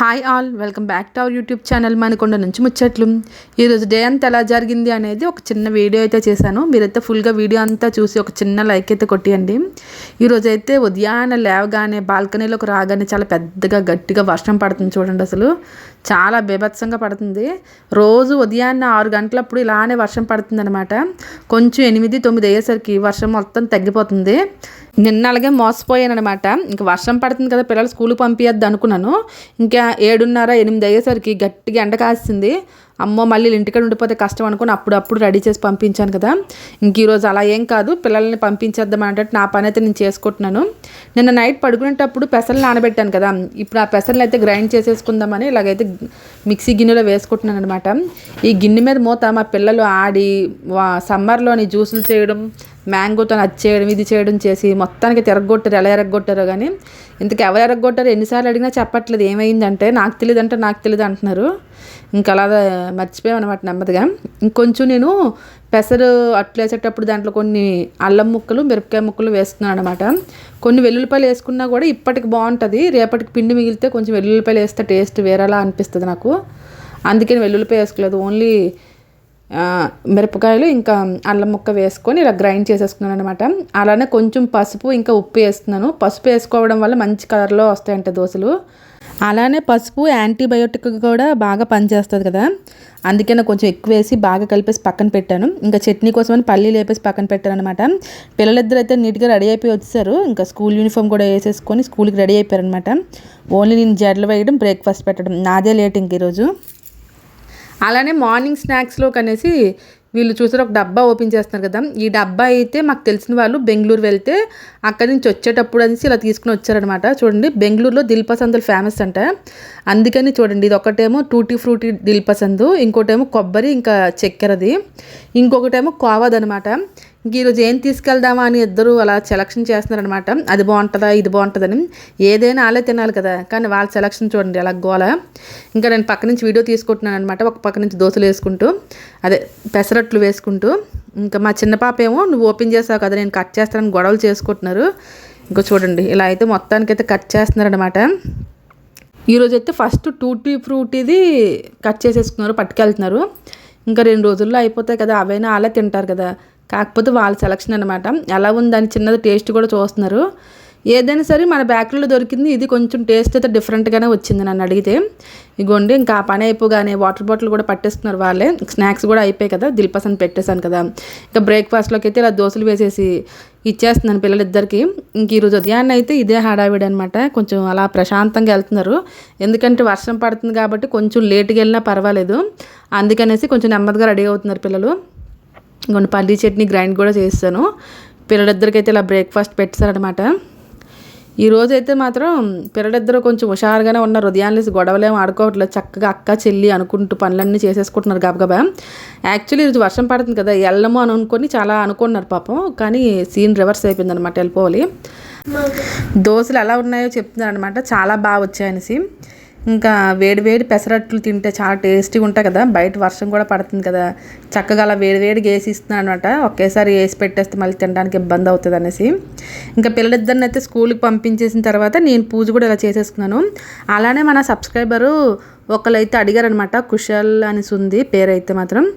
Hi all welcome back to our YouTube channel Manakonda నుంచి ముచ్చట్లు ఈరోజు డే అంతా ఎలా జరిగింది అనేది ఒక చిన్న వీడియో అయితే చేశాను. మీరైతే ఫుల్గా వీడియో అంతా చూసి ఒక చిన్న లైక్ అయితే కొట్టియండి. ఈరోజు అయితే ఉదయాన్నే లేవగానే బాల్కనీలోకి రాగానే చాలా పెద్దగా గట్టిగా వర్షం పడుతుంది చూడండి అసలు. చాలా బీభత్సంగా పడుతుంది. రోజు ఉదయాన్నే ఆరు గంటలప్పుడు ఇలానే వర్షం పడుతుంది అనమాట కొంచెం ఎనిమిది తొమ్మిది అయ్యేసరికి వర్షం మొత్తం తగ్గిపోతుంది. నిన్న అలాగే మోసపోయాను అనమాట ఇంకా వర్షం పడుతుంది కదా పిల్లలు స్కూల్కి పంపించద్దు అనుకున్నాను. ఇంకా ఏడున్నర ఎనిమిది అయ్యేసరికి గట్టిగా ఎండ కాస్తుంది అమ్మో మళ్ళీ ఇంటికాడ ఉండిపోతే కష్టం అనుకుని అప్పుడప్పుడు రెడీ చేసి పంపించాను కదా. ఇంక ఈరోజు అలా ఏం కాదు పిల్లల్ని పంపించేద్దాం అంటే నా పని అయితే నేను చేసుకుంటున్నాను. నిన్న నైట్ పడుకునేటప్పుడు పెసలు నానబెట్టాను కదా. ఇప్పుడు ఆ పెసలు అయితే గ్రైండ్ చేసేసుకుందామని ఇలాగైతే మిక్సీ గిన్నెలో వేసుకుంటున్నాను అనమాట ఈ గిన్నె మీద మూత మా పిల్లలు ఆడి సమ్మర్లోని జ్యూసులు చేయడం మ్యాంగోతో అది చేయడం ఇది చేయడం చేసి మొత్తానికి తిరగొట్టారు ఎలా ఎరగొట్టారో కానీ ఇంతకు ఎవరు ఎరగొట్టారు ఎన్నిసార్లు అడిగినా చెప్పట్లేదు. ఏమైందంటే నాకు తెలియదు అంటే నాకు తెలియదు అంటున్నారు. ఇంకా అలా మర్చిపోయాం అనమాట నెమ్మదిగా. ఇంకొంచెం నేను పెసరు అట్లు వేసేటప్పుడు దాంట్లో కొన్ని అల్లం ముక్కలు మిరపకాయ ముక్కలు వేస్తున్నాను అనమాట కొన్ని వెల్లుల్లిపాయలు వేసుకున్నా కూడా ఇప్పటికి బాగుంటుంది. రేపటికి పిండి మిగిలితే కొంచెం వెల్లుల్లిపాయలు వేస్తే టేస్ట్ వేరేలా అనిపిస్తుంది నాకు. అందుకని వెల్లుల్లిపాయ వేసుకోలేదు. ఓన్లీ మిరపకాయలు ఇంకా అల్లం ముక్క వేసుకొని ఇలా గ్రైండ్ చేసేసుకున్నాను అనమాట అలానే కొంచెం పసుపు ఇంకా ఉప్పు వేస్తున్నాను. పసుపు వేసుకోవడం వల్ల మంచి కలర్లో వస్తాయంట దోశలు. అలానే పసుపు యాంటీబయోటిక్ కూడా బాగా పనిచేస్తుంది కదా. అందుకే నాకు కొంచెం ఎక్కువ వేసి బాగా కలిపేసి పక్కన పెట్టాను. ఇంకా చట్నీ కోసమని పల్లీలు వేపేసి పక్కన పెట్టాను అనమాట పిల్లలిద్దరు అయితే నీట్గా రెడీ అయిపోయి వచ్చేసారు. ఇంకా స్కూల్ యూనిఫామ్ కూడా వేసేసుకొని స్కూల్కి రెడీ అయిపోయారనమాట ఓన్లీ నేను జడలు వేయడం బ్రేక్ఫాస్ట్ పెట్టడం. నాదే లేట్ ఇంక ఈరోజు. అలానే మార్నింగ్ స్నాక్స్లో కనేసి వీళ్ళు చూసారు ఒక డబ్బా ఓపెన్ చేస్తున్నారు కదా. ఈ డబ్బా అయితే మాకు తెలిసిన వాళ్ళు బెంగళూరు వెళ్తే అక్కడి నుంచి వచ్చేటప్పుడు అనేసి ఇలా తీసుకుని వచ్చారనమాట చూడండి బెంగళూరులో దిల్పసందులు ఫేమస్ అంట. అందుకని చూడండి ఇది ఒకటేమో టూటీ ఫ్రూటీ దిల్పసందు ఇంకోటేమో కొబ్బరి ఇంకా చక్కెరది ఇంకొకటేమో కోవాదనమాట ఈరోజు ఏం తీసుకెళ్దామా అని ఇద్దరు అలా సెలక్షన్ చేస్తున్నారనమాట అది బాగుంటుందా ఇది బాగుంటుందని. ఏదైనా వాళ్ళే తినాలి కదా. కానీ వాళ్ళ సెలక్షన్ చూడండి అలా గోల. ఇంకా నేను పక్క నుంచి వీడియో తీసుకుంటున్నాను అనమాట ఒక పక్క నుంచి దోశలు వేసుకుంటూ అదే పెసరట్లు వేసుకుంటూ. ఇంకా మా చిన్న పాప ఏమో నువ్వు ఓపెన్ చేసావు కదా నేను కట్ చేస్తానని గొడవలు చేసుకుంటున్నారు. ఇంకా చూడండి ఇలా అయితే మొత్తానికైతే కట్ చేస్తున్నారనమాట ఈరోజు అయితే ఫస్ట్ టూటీ ఫ్రూటీది కట్ చేసేసుకున్నారు పట్టుకెళ్తున్నారు. ఇంకా రెండు రోజుల్లో అయిపోతాయి కదా అవైనా అలా తింటారు కదా. కాకపోతే వాళ్ళ సెలక్షన్ అనమాట ఎలా ఉందని చిన్నది టేస్ట్ కూడా చూస్తున్నారు. ఏదైనా సరే మన బేకరీలో దొరికింది ఇది కొంచెం టేస్ట్ అయితే డిఫరెంట్గానే వచ్చింది నన్ను అడిగితే. ఇగోండి ఇంకా ఆ పని అయిపోగానే వాటర్ బాటిల్ కూడా పట్టేస్తున్నారు వాళ్ళే. స్నాక్స్ కూడా అయిపోయాయి కదా దిల్పసన్ పెట్టేశాను కదా. ఇంకా బ్రేక్ఫాస్ట్లోకి అయితే ఇలా దోశలు వేసేసి ఇచ్చేస్తున్నాను పిల్లలిద్దరికి. ఇంక ఈరోజు ఉదయాన్నే అయితే ఇదే హడావిడి అనమాట కొంచెం అలా ప్రశాంతంగా వెళ్తున్నారు. ఎందుకంటే వర్షం పడుతుంది కాబట్టి కొంచెం లేట్గా వెళ్ళినా పర్వాలేదు. అందుకనేసి కొంచెం నెమ్మదిగా రెడీ అవుతున్నారు పిల్లలు. ఇంకొన్ని పల్లీ చట్నీ గ్రైండ్ కూడా చేస్తాను. పిల్లలిద్దరికైతే ఇలా బ్రేక్ఫాస్ట్ పెట్టారనమాట. ఈ రోజు అయితే మాత్రం పిల్లలిద్దరూ కొంచెం హుషారుగానే ఉన్నారు. ఉదయాన్నేసి గొడవలేం ఆడుకోవట్లేదు. చక్కగా అక్క చెల్లి అనుకుంటూ పనులన్నీ చేసేసుకుంటున్నారు గబగబా. యాక్చువల్లీ ఈరోజు వర్షం పడుతుంది కదా వెళ్ళము అని అనుకొని చాలా అనుకున్నారు పాపం కానీ సీన్ రివర్స్ అయిపోయింది అనమాట వెళ్ళిపోవాలి దోశలు ఎలా ఉన్నాయో చెప్తున్నారు అనమాట చాలా బాగా వచ్చాయనేసి ఇంకా వేడివేడి పెసరట్లు తింటే చాలా టేస్టీగా ఉంటాయి కదా. బయట వర్షం కూడా పడుతుంది కదా. చక్కగా అలా వేడివేడిగా వేసి ఇస్తున్నాను అనమాట ఒకేసారి వేసి పెట్టేస్తే మళ్ళీ తినడానికి ఇబ్బంది అవుతుంది అనేసి. ఇంకా పిల్లలిద్దరిని అయితే స్కూల్కి పంపించేసిన తర్వాత నేను పూజ కూడా ఇలా చేసేసుకున్నాను. అలానే మన సబ్స్క్రైబరు ఒకళ్ళైతే అడిగారనమాట కుషల్ అనేసి ఉంది పేరైతే మాత్రం.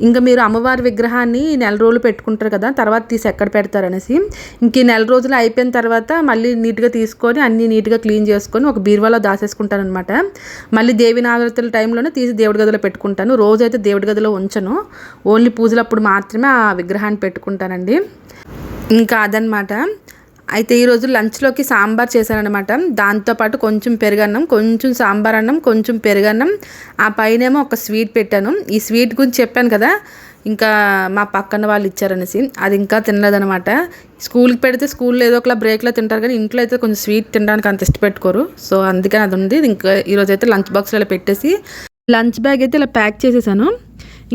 ఇంకా మీరు అమ్మవారి విగ్రహాన్ని నెల రోజులు పెట్టుకుంటారు కదా తర్వాత తీసి ఎక్కడ పెడతారనేసి. ఇంక ఈ నెల రోజులు అయిపోయిన తర్వాత మళ్ళీ నీట్గా తీసుకొని అన్నీ నీట్గా క్లీన్ చేసుకొని ఒక బీరువాలో దాసేసుకుంటాను అనమాట మళ్ళీ దేవి నాగరతుల టైంలోనే తీసి దేవుడి గదిలో పెట్టుకుంటాను. రోజైతే దేవుడి గదిలో ఉంచను. ఓన్లీ పూజలప్పుడు మాత్రమే ఆ విగ్రహాన్ని పెట్టుకుంటానండి. ఇంకా అదనమాట. అయితే ఈరోజు లంచ్లోకి సాంబార్ చేశానమాట దాంతోపాటు కొంచెం పెరుగన్నం కొంచెం సాంబార్ అన్నం కొంచెం పెరుగన్నం. ఆ పైనేమో ఒక స్వీట్ పెట్టాను. ఈ స్వీట్ గురించి చెప్పాను కదా ఇంకా మా పక్కన వాళ్ళు ఇచ్చారనేసి. అది ఇంకా తినలేదనమాట స్కూల్కి పెడితే స్కూల్లో ఏదో ఒకలా బ్రేక్లో తింటారు కానీ ఇంట్లో అయితే కొంచెం స్వీట్ తినడానికి అంత ఇష్టపెట్టుకోరు. సో అందుకని అది ఉంది. ఇంకా ఈరోజు అయితే లంచ్ బాక్స్లో ఇలా పెట్టేసి లంచ్ బ్యాగ్ అయితే ఇలా ప్యాక్ చేసేసాను.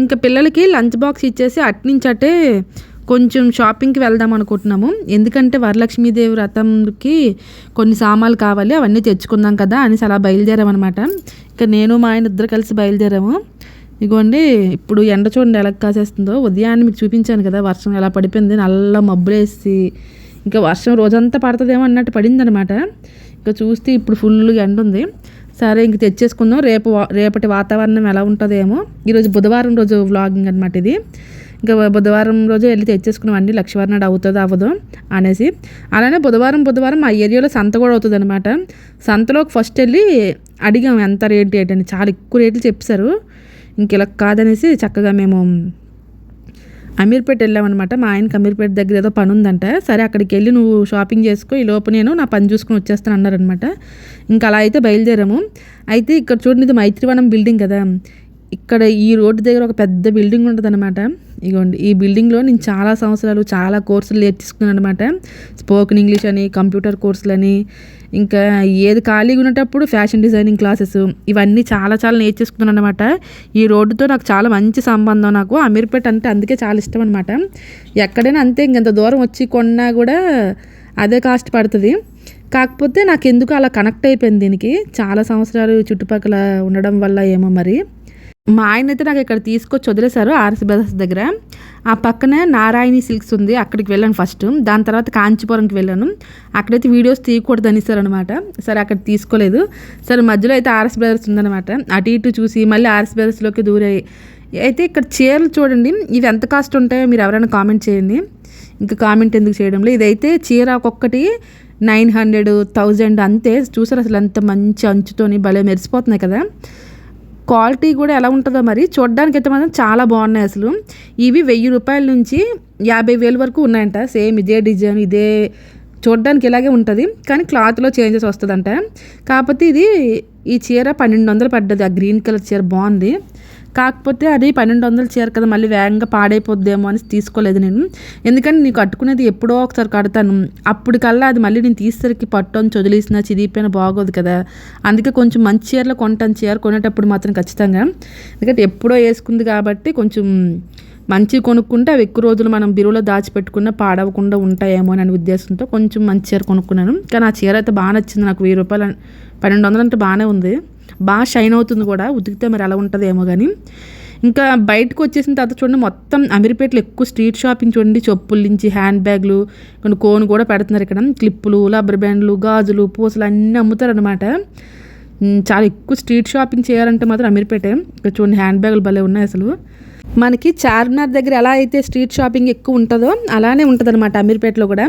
ఇంకా పిల్లలకి లంచ్ బాక్స్ ఇచ్చేసి అట్నుంచి అట్టే కొంచెం షాపింగ్కి వెళ్దాం అనుకుంటున్నాము. ఎందుకంటే వరలక్ష్మీదేవి వ్రతంకి కొన్ని సామాన్లు కావాలి అవన్నీ తెచ్చుకుందాం కదా అనేసి అలా బయలుదేరామన్నమాట ఇంకా నేను మా ఆయన ఇద్దరు కలిసి బయలుదేరాము. ఇగోండి ఇప్పుడు ఎండ చూడండి ఎలా కాసేస్తుందో. ఉదయాన్నే మీకు చూపించాను కదా వర్షం ఎలా పడిపోయింది నల్ల మబ్బులేసి. ఇంకా వర్షం రోజంతా పడుతుందేమో అన్నట్టు పడిందనమాట ఇంకా చూస్తే ఇప్పుడు ఫుల్ ఎండ ఉంది. సరే ఇంక తెచ్చేసుకుందాం. రేపు రేపటి వాతావరణం ఎలా ఉంటుందేమో. ఈరోజు బుధవారం రోజు వ్లాగింగ్ అనమాట ఇది. ఇంకా బుధవారం రోజు వెళ్ళి తెచ్చేసుకున్నామండి లక్షవారం నాడు అవుతుందో అవ్వదు అనేసి. అలానే బుధవారం బుధవారం మా ఏరియాలో సంత కూడా అవుతుంది అనమాట సంతలోకి ఫస్ట్ వెళ్ళి అడిగాం ఎంత రేట్ ఏంటని చాలా ఎక్కువ రేట్లు చెప్పారు. ఇంక ఇలా కాదనేసి చక్కగా మేము అమీర్పేట వెళ్ళామన్నమాట. మా ఆయనకి అమీర్పేట దగ్గర ఏదో పని ఉందంట. సరే అక్కడికి వెళ్ళి నువ్వు షాపింగ్ చేసుకో ఈ లోపు నేను నా పని చూసుకుని వచ్చేస్తాను అన్నారనమాట ఇంకా అలా అయితే బయలుదేరాము. అయితే ఇక్కడ చూడండి ఇది మైత్రివనం బిల్డింగ్ కదా. ఇక్కడ ఈ రోడ్డు దగ్గర ఒక పెద్ద బిల్డింగ్ ఉంటుంది అనమాట ఇగోండి ఈ బిల్డింగ్లో నేను చాలా సంవత్సరాలు చాలా కోర్సులు నేర్చుకున్నాను అనమాట స్పోకెన్ ఇంగ్లీష్ అని కంప్యూటర్ కోర్సులని ఇంకా ఏది ఖాళీగా ఉన్నప్పుడు ఫ్యాషన్ డిజైనింగ్ క్లాసెస్ ఇవన్నీ చాలా చాలా నేర్చేసుకున్నాను అనమాట ఈ రోడ్డుతో నాకు చాలా మంచి సంబంధం నాకు. అమీర్పేట అంటే అందుకే చాలా ఇష్టం అనమాట ఎక్కడైనా అంతే ఇంకెంత దూరం వచ్చి కొన్నా కూడా అదే కాస్ట్ పడుతుంది. కాకపోతే నాకు ఎందుకు అలా కనెక్ట్ అయిపోయింది దీనికి. చాలా సంవత్సరాలు చుట్టుపక్కల ఉండడం వల్ల ఏమో మరి. మా ఆయన అయితే నాకు ఇక్కడ తీసుకొచ్చి వదిలేశారు ఆర్ఎస్ బ్రదర్స్ దగ్గర. ఆ పక్కనే నారాయణి సిల్క్స్ ఉంది అక్కడికి వెళ్ళాను ఫస్ట్. దాని తర్వాత కాంచీపురంకి వెళ్ళాను. అక్కడైతే వీడియోస్ తీయకూడదు అనేసారు అనమాట సరే అక్కడ తీసుకోలేదు. సరే మధ్యలో అయితే ఆర్ఎస్ బ్రదర్స్ ఉందనమాట అటు ఇటు చూసి మళ్ళీ ఆర్ఎస్ బ్రదర్స్లోకి దూరాయి అయితే ఇక్కడ చీరలు చూడండి ఇవి ఎంత కాస్ట్ ఉంటాయో మీరు ఎవరైనా కామెంట్ చేయండి. ఇంకా కామెంట్ ఎందుకు చేయడంలో ఇదైతే చీర ఒక్కొక్కటి నైన్ హండ్రెడ్ థౌజండ్ అంతే. చూసారు అసలు అంత మంచి అంచుతోని భలే మెరిసిపోతున్నాయి కదా. క్వాలిటీ కూడా ఎలా ఉంటుందో మరి చూడడానికి అయితే మాత్రం చాలా బాగున్నాయి అసలు. ఇవి వెయ్యి రూపాయల నుంచి యాభై వేలు వరకు ఉన్నాయంట. సేమ్ ఇదే డిజైన్ ఇదే చూడడానికి ఇలాగే ఉంటుంది. కానీ క్లాత్లో చేంజెస్ వస్తుందంట. కాకపోతే ఇది ఈ చీర పన్నెండు వందలు పడ్డది. ఆ గ్రీన్ కలర్ చీర బాగుంది. కాకపోతే అది పన్నెండు వందలు చీర కదా మళ్ళీ వేగంగా పాడైపోద్దేమో అని తీసుకోలేదు నేను. ఎందుకంటే నీకు కట్టుకునేది ఎప్పుడో ఒకసారి కడతాను. అప్పటికల్లా అది మళ్ళీ నేను తీసేసరికి పట్టుని చదిలేసిన చిదిపోయినా బాగోదు కదా. అందుకే కొంచెం మంచి చీరలో కొంటాను. చీర కొనేటప్పుడు మాత్రం ఖచ్చితంగా. ఎందుకంటే ఎప్పుడో వేసుకుంది కాబట్టి కొంచెం మంచి కొనుక్కుంటే అవి ఎక్కువ రోజులు మనం బిరువులో దాచిపెట్టుకున్న పాడవకుండా ఉంటాయేమో అనే ఉద్దేశంతో కొంచెం మంచి చీర కొనుక్కున్నాను. కానీ ఆ చీర అయితే బాగా నచ్చింది. నాకు వెయ్యి రూపాయలు పన్నెండు వందలు అంటే బాగానే ఉంది. బాగా షైన్ అవుతుంది కూడా ఉతికితే మరి ఎలా ఉంటుందేమో కానీ ఇంకా బయటకు వచ్చేసిన తర్వాత చూడండి మొత్తం అమీర్పేటలో ఎక్కువ స్ట్రీట్ షాపింగ్ చూడండి చెప్పుల నుంచి హ్యాండ్ బ్యాగ్లు కొన్ని కోన్ కూడా పెడుతున్నారు ఇక్కడ. క్లిప్పులు రబ్బర్ బ్యాండ్లు గాజులు పూసలు అన్నీ అమ్ముతారు అనమాట చాలా ఎక్కువ స్ట్రీట్ షాపింగ్ చేయాలంటే మాత్రం అమీర్పేటే. ఇక్కడ చూడండి హ్యాండ్ బ్యాగులు భలే ఉన్నాయి అసలు. మనకి చార్మినార్ దగ్గర ఎలా అయితే స్ట్రీట్ షాపింగ్ ఎక్కువ ఉంటుందో అలానే ఉంటుంది అనమాట అమీర్పేటలో కూడా.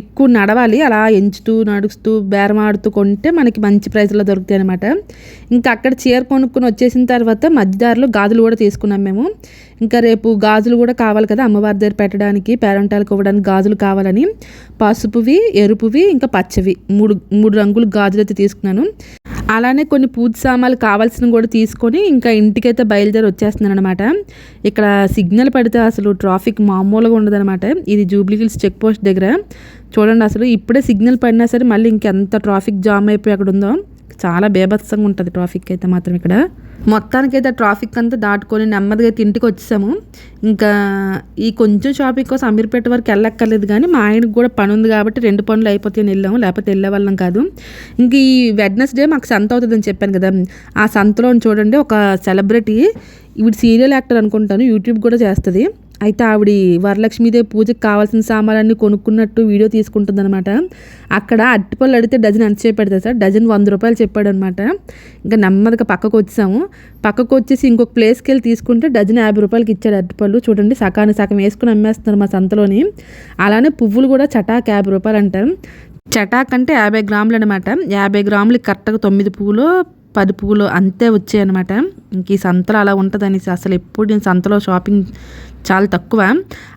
ఎక్కువ నడవాలి అలా ఎంచుతూ నడుస్తూ బేరమాడుతూ కొంటే మనకి మంచి ప్రైస్లో దొరుకుతాయి అనమాట ఇంకా అక్కడ చీర కొనుక్కొని వచ్చేసిన తర్వాత మధ్యదారిలో గాజులు కూడా తీసుకున్నాం మేము. ఇంకా రేపు గాజులు కూడా కావాలి కదా అమ్మవారి దగ్గర పెట్టడానికి పేరంటాలకు ఇవ్వడానికి గాజులు కావాలని. పసుపువి ఎరుపువి ఇంకా పచ్చవి. మూడు మూడు రంగులు గాజులు అయితే తీసుకున్నాను. అలానే కొన్ని పూజ సామాన్లు కావాల్సినవి కూడా తీసుకొని ఇంకా ఇంటికైతే బయలుదేరి వచ్చేస్తున్నాను అనమాట ఇక్కడ సిగ్నల్ పడితే అసలు ట్రాఫిక్ మామూలుగా ఉండదనమాట ఇది జూబ్లీ హిల్స్ చెక్ పోస్ట్ దగ్గర. చూడండి అసలు ఇప్పుడే సిగ్నల్ పడినా సరే మళ్ళీ ఇంకెంత ట్రాఫిక్ జామ్ అయిపోయి అక్కడ ఉందో. చాలా బేభత్సంగా ఉంటుంది ట్రాఫిక్ అయితే మాత్రం ఇక్కడ. మొత్తానికైతే ట్రాఫిక్ అంతా దాటుకొని నెమ్మదిగా అయితే ఇంటికి వచ్చేసాము. ఇంకా ఈ కొంచెం షాపింగ్ కోసం అమీర్పేట వరకు వెళ్ళక్కర్లేదు కానీ మా ఆయనకు కూడా పని ఉంది కాబట్టి రెండు పనులు అయిపోతే వెళ్ళాము లేకపోతే వెళ్ళే వాళ్ళం కాదు. ఇంక ఈ వెడ్నెస్డే మాకు సంత అవుతుందని చెప్పాను కదా. ఆ సంతలో చూడండి ఒక సెలబ్రిటీ ఇవి సీరియల్ యాక్టర్ అనుకుంటాను యూట్యూబ్ కూడా చేస్తుంది. అయితే ఆవిడ వరలక్ష్మీదేవి పూజకి కావాల్సిన సామాన్లన్నీ కొనుక్కున్నట్టు వీడియో తీసుకుంటుంది అనమాట అక్కడ అట్టిపళ్ళు అడిగితే డజన్ ఎంత చెప్పాడు సార్? డజన్ వంద రూపాయలు చెప్పాడు అనమాట ఇంకా నెమ్మదిగా పక్కకు వచ్చాము. పక్కకు వచ్చేసి ఇంకొక ప్లేస్కి వెళ్ళి తీసుకుంటే డజన్ యాభై రూపాయలకి ఇచ్చాడు అరటిపళ్ళు. చూడండి సకాన్ని సగం వేసుకుని అమ్మేస్తున్నారు మా సంతలోని. అలానే పువ్వులు కూడా చటాక్ యాభై రూపాయలు అంటారు చటాక్ అంటే యాభై గ్రాములు అనమాట యాభై గ్రాములు కరెక్ట్గా తొమ్మిది పువ్వులు పది పువ్వులు అంతే వచ్చాయన్నమాట. ఇంక ఈ సంతలో అలా ఉంటుంది అసలు ఎప్పుడు నేను సంతలో షాపింగ్ చాలా తక్కువ.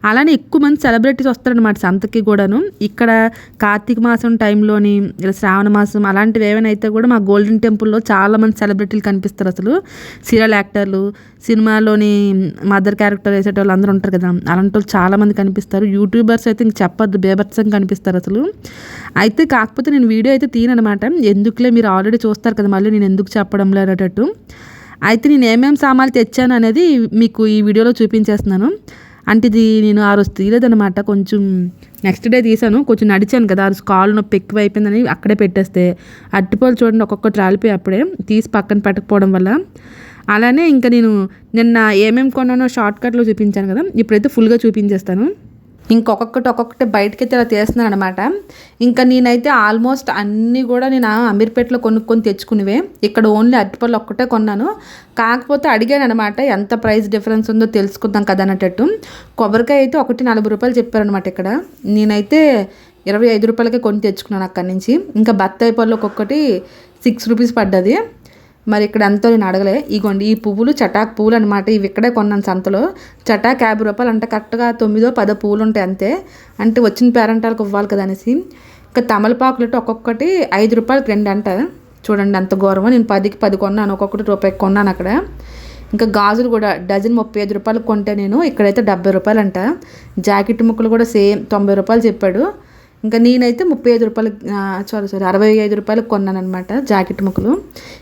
అలానే ఎక్కువ మంది సెలబ్రిటీస్ వస్తారనమాట సంతకి కూడాను. ఇక్కడ కార్తీక మాసం టైంలోని శ్రావణ మాసం అలాంటివి ఏమైనా అయితే కూడా మా గోల్డెన్ టెంపుల్లో చాలా మంది సెలబ్రిటీలు కనిపిస్తారు అసలు. సీరియల్ యాక్టర్లు సినిమాలోని మదర్ క్యారెక్టర్ వేసేటోళ్ళు అందరూ ఉంటారు కదా. అలాంటి వాళ్ళు చాలామంది కనిపిస్తారు. యూట్యూబర్స్ అయితే ఇంక చెప్పద్దు బేబర్సంగా కనిపిస్తారు అసలు. అయితే కాకపోతే నేను వీడియో అయితే తీయనమాట ఎందుకులే మీరు ఆల్రెడీ చూస్తారు కదా మళ్ళీ నేను ఎందుకు చెప్పడం లేనట్టు అయితే నేను ఏమేమి సామాన్లు తెచ్చాను అనేది మీకు ఈ వీడియోలో చూపించేస్తున్నాను. అంటే ఇది నేను ఆ రోజు తీయలేదనమాట కొంచెం నెక్స్ట్ డే తీసాను. కొంచెం నడిచాను కదా. ఆ రోజు కాలు నొప్పి ఎక్కువ అయిపోయిందని అక్కడే పెట్టేస్తే. అట్టిపోలు చూడండి ఒక్కొక్కటి రాలిపోయి అప్పుడే తీసి పక్కన పెట్టకపోవడం వల్ల. అలానే ఇంకా నేను నిన్న ఏమేమి కొన్నానో షార్ట్ కట్లో చూపించాను కదా. ఇప్పుడైతే ఫుల్గా చూపించేస్తాను. ఇంకొకటి ఒక్కొక్కటి బయటకైతే ఇలా తీస్తున్నాను అనమాట ఇంకా నేనైతే ఆల్మోస్ట్ అన్నీ కూడా నేను అమీర్పేటలో కొనుక్కొని తెచ్చుకునేవే. ఇక్కడ ఓన్లీ అరటిపళ్ళు ఒక్కటే కొన్నాను. కాకపోతే అడిగాను అనమాట ఎంత ప్రైస్ డిఫరెన్స్ ఉందో తెలుసుకుందాం కదా అన్నట్టు కొబ్బరికాయ అయితే ఒకటి నలభై రూపాయలు చెప్పారనమాట ఇక్కడ. నేనైతే ఇరవై ఐదు రూపాయలకే కొని తెచ్చుకున్నాను అక్కడి నుంచి. ఇంకా బత్తాయి పళ్ళు ఒక్కొక్కటి సిక్స్ రూపీస్ పడ్డది. మరి ఇక్కడ ఎంతో నేను అడగలే. ఇగోండి ఈ పువ్వులు చటాక్ పువ్వులు అనమాట ఇవి ఇక్కడే కొన్నాను సంతలో. చటాక్ యాభై రూపాయలు అంటే. కరెక్ట్గా తొమ్మిదో పదో పువ్వులు ఉంటాయి అంతే. అంటే వచ్చిన పేరెంటాలకు ఇవ్వాలి కదా అనేసి. ఇంకా తమలపాకులు అంటే ఒక్కొక్కటి ఐదు రూపాయలకి రెండు అంట. చూడండి అంత గౌరవం నేను పదికి పది కొన్నాను. ఒక్కొక్కటి రూపాయికి కొన్నాను అక్కడ. ఇంకా గాజులు కూడా డజన్ ముప్పై ఐదు రూపాయలకు కొంటే నేను. ఇక్కడైతే డెబ్బై రూపాయలు అంట జాకెట్ ముక్కలు కూడా సేమ్ తొంభై రూపాయలు చెప్పాడు. ఇంకా నేనైతే ముప్పై ఐదు రూపాయలు సారీ సారీ అరవై ఐదు రూపాయలకు కొన్నాను అనమాట జాకెట్ ముక్కలు.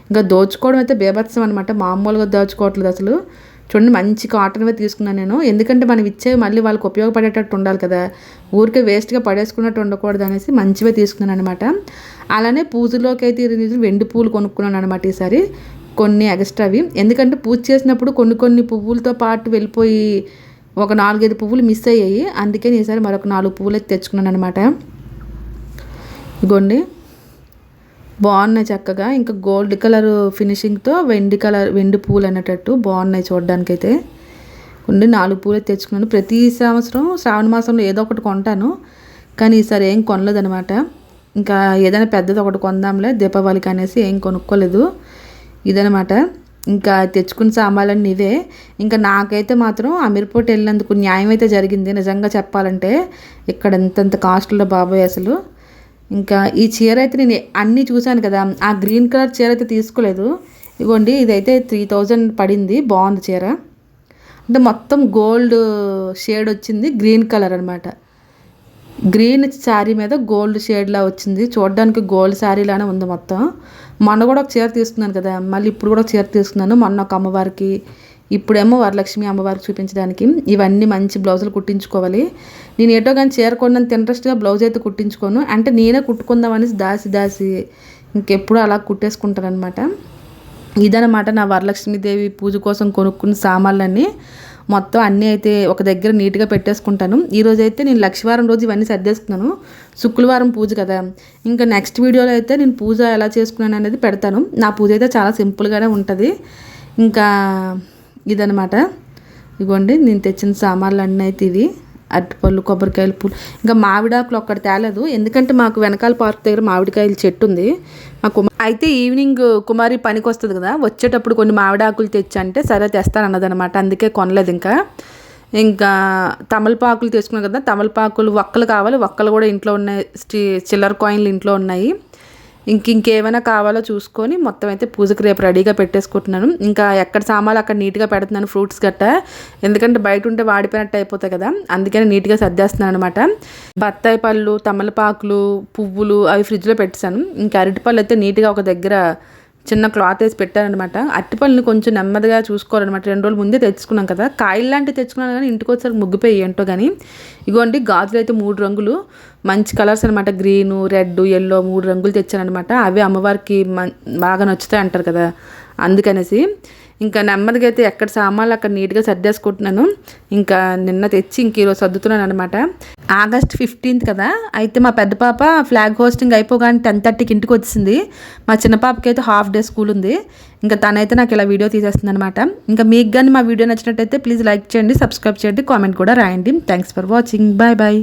ఇంకా దోచుకోవడం అయితే బేభత్సం అనమాట మామూలుగా దోచుకోవట్లేదు అసలు. చూడండి మంచి కాటన్వే తీసుకున్నాను నేను. ఎందుకంటే మనం ఇచ్చేవి మళ్ళీ వాళ్ళకి ఉపయోగపడేటట్టు ఉండాలి కదా. ఊరికే వేస్ట్గా పడేసుకున్నట్టు ఉండకూడదు అనేసి మంచివే తీసుకున్నాను అనమాట అలానే పూజలోకి అయితే వెండి పూలు కొనుక్కున్నాను అనమాట ఈసారి. కొన్ని ఎక్స్ట్రావి. ఎందుకంటే పూజ చేసినప్పుడు కొన్ని కొన్ని పువ్వులతో పాటు వెళ్ళిపోయి ఒక నాలుగైదు పువ్వులు మిస్ అయ్యాయి. అందుకే ఈసారి మరొక నాలుగు పువ్వులు అయితే తెచ్చుకున్నాను అనమాట ఇగోండి. బాగున్నాయి చక్కగా. ఇంకా గోల్డ్ కలర్ ఫినిషింగ్తో వెండి కలర్ వెండి పూలు అనేటట్టు బాగున్నాయి చూడడానికైతే. ఉండి నాలుగు పూలు తెచ్చుకున్నాను. ప్రతి సంవత్సరం శ్రావణ మాసంలో ఏదో ఒకటి కొంటాను. కానీ ఈసారి ఏం కొనలేదనమాట ఇంకా ఏదైనా పెద్దది ఒకటి కొందాంలే. దీపావళికి అనేసి ఏం కొనుక్కోలేదు. ఇదనమాట ఇంకా తెచ్చుకున్న సామాన్లన్నీ ఇవే ఇంకా నాకైతే మాత్రం అమీర్పూట్ వెళ్ళినందుకు న్యాయం అయితే జరిగింది. నిజంగా చెప్పాలంటే ఇక్కడ ఎంతంత కాస్ట్లో బాబాయ్ అసలు. ఇంకా ఈ చీర అయితే నేను అన్నీ చూశాను కదా. ఆ గ్రీన్ కలర్ చీర అయితే తీసుకోలేదు. ఇవ్వండి ఇదైతే త్రీ థౌజండ్ పడింది. బాగుంది చీర. అంటే మొత్తం గోల్డ్ షేడ్ వచ్చింది. గ్రీన్ కలర్ అనమాట గ్రీన్ శారీ మీద గోల్డ్ షేడ్లా వచ్చింది. చూడడానికి గోల్డ్ శారీలానే ఉంది మొత్తం. మొన్న కూడా ఒక చీర తీసుకున్నాను కదా మళ్ళీ ఇప్పుడు కూడా ఒక చీర తీసుకున్నాను. మొన్న ఒక అమ్మవారికి ఇప్పుడేమో వరలక్ష్మి అమ్మవారికి చూపించడానికి. ఇవన్నీ మంచి బ్లౌజులు కుట్టించుకోవాలి. నేను ఏటో కానీ చీర కొన్నంత ఇంట్రెస్ట్గా బ్లౌజ్ అయితే కుట్టించుకోను. అంటే నేనే కుట్టుకుందామనేసి దాసి దాసి ఇంకెప్పుడు అలా కుట్టేసుకుంటాను అనమాట ఇదనమాట నా వరలక్ష్మీదేవి పూజ కోసం కొనుక్కున్న సామాన్లన్నీ. మొత్తం అన్నీ అయితే ఒక దగ్గర నీట్గా పెట్టేసుకుంటాను. ఈరోజు అయితే నేను లక్షవారం రోజు ఇవన్నీ సర్దేసుకున్నాను. శుక్రవారం పూజ కదా. ఇంకా నెక్స్ట్ వీడియోలో అయితే నేను పూజ ఎలా చేసుకున్నాను అనేది పెడతాను. నా పూజ అయితే చాలా సింపుల్గానే ఉంటుంది. ఇంకా ఇదనమాట ఇదిగోండి నేను తెచ్చిన సామాన్లు అన్నీ అయితే ఇవి. అరటిపళ్ళు కొబ్బరికాయలు పూలు ఇంకా మామిడాకులు ఒక్కటి తేలేదు. ఎందుకంటే మాకు వెనకాల పార్క్ దగ్గర మామిడికాయల చెట్టు ఉంది. మాకు అయితే ఈవినింగ్ కుమారి పనికి వస్తుంది కదా వచ్చేటప్పుడు కొన్ని మామిడాకులు తెచ్చంటే సరే తెస్తాను అన్నదనమాట అందుకే కొనలేదు ఇంకా. ఇంకా తమలపాకులు తీసుకున్నాం కదా తమలపాకులు ఒక్కలు కావాలి ఒక్కలు కూడా ఇంట్లో ఉన్నాయి చిల్లర కాయిన్లు ఇంట్లో ఉన్నాయి. ఇంక ఇంకేమైనా కావాలో చూసుకొని మొత్తం అయితే పూజకి రేపు రెడీగా పెట్టేసుకుంటున్నాను. ఇంకా ఎక్కడ సామాన్లు అక్కడ నీట్గా పెడుతున్నాను ఫ్రూట్స్ గట్ట. ఎందుకంటే బయట ఉంటే వాడిపోయినట్టు అయిపోతాయి కదా. అందుకని నీట్గా సర్దేస్తున్నాను అనమాట బత్తాయి పళ్ళు తమలపాకులు పువ్వులు అవి ఫ్రిడ్జ్లో పెట్టేశాను. ఇంకా అరటిపళ్ళు అయితే నీట్గా ఒక దగ్గర చిన్న క్లాత్ వేసి పెట్టారనమాట. అట్టిపళ్ళని కొంచెం నెమ్మదిగా చూసుకోవాలన్నమాట రెండు రోజులు ముందే తెచ్చుకున్నాం కదా. కాయలు లాంటివి తెచ్చుకున్నాను కానీ ఇంటికి వచ్చారు ముగ్గిపోయి ఏంటో కానీ ఇగోండి గాజులు అయితే మూడు రంగులు. మంచి కలర్స్ అనమాట. గ్రీను రెడ్ ఎల్లో మూడు రంగులు తెచ్చానమాట అవే అమ్మవారికి బాగా నచ్చుతాయి అంటారు కదా. అందుకనేసి ఇంకా నెమ్మదిగా అయితే ఎక్కడ సామాన్లు అక్కడ నీట్గా సర్దేసుకుంటున్నాను. ఇంకా నిన్న తెచ్చి ఇంక ఈరోజు సర్దుతున్నాను అనమాట ఆగస్ట్ ఫిఫ్టీన్త్ కదా అయితే మా పెద్ద పాప ఫ్లాగ్ హోస్టింగ్ అయిపోగానే టెన్ థర్టీకి ఇంటికి వచ్చింది మా చిన్న పాపకి అయితే హాఫ్ డే స్కూల్ ఉంది. ఇంకా తనైతే నాకు ఇలా వీడియో తీసేస్తుంది అనమాట ఇంకా మీకు కానీ మా వీడియో నచ్చినట్టయితే ప్లీజ్ లైక్ చేయండి సబ్స్క్రైబ్ చేయండి కామెంట్ కూడా రాయండి. Thanks for watching. Bye bye.